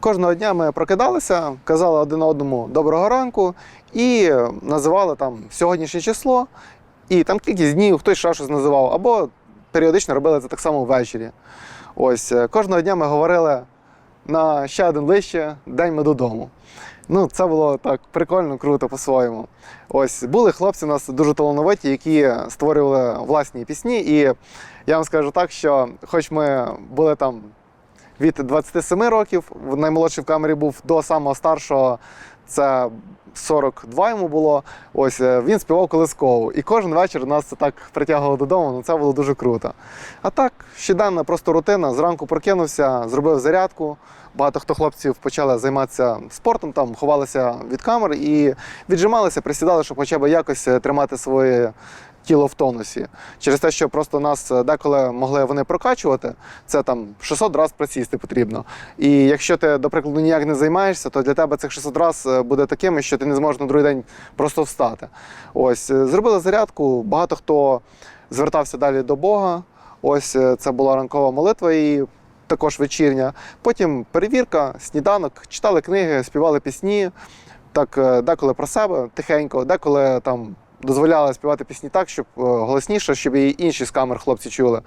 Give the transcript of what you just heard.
Кожного дня ми прокидалися, казали один одному доброго ранку і називали там сьогоднішнє число, і там кількість днів, хтось ще щось називав, або періодично робили це так само ввечері. Ось е, кожного дня ми говорили на ще один лище день ми додому. Ну, це було так прикольно, круто по-своєму. Ось були хлопці у нас дуже талановиті, які створювали власні пісні. І я вам скажу так, що хоч ми були там від 27 років, наймолодший в камері був до самого старшого, це 42 йому було. Ось е, він співав колискову. І кожен вечір нас це так притягувало додому, ну це було дуже круто. А так, щоденна просто рутина. Зранку прокинувся, зробив зарядку. Багато хто хлопців почали займатися спортом, там ховалися від камер і віджималися, присідали, щоб хоча б якось е, тримати своє тіло в тонусі. Через те, що просто нас е, деколи могли вони прокачувати, це там 600 разів присісти потрібно. І якщо ти, до прикладу, ніяк не займаєшся, то для тебе цих 600 разів буде такими, що ти не зможеш на другий день просто встати. Ось е, зробили зарядку. Багато хто звертався далі до Бога. Ось е, це була ранкова молитва і також вечірня. Потім перевірка, сніданок, читали книги, співали пісні. Так, е, деколи про себе тихенько, деколи там дозволяли співати пісні так, щоб е, голосніше, щоб і інші з камер хлопці чули.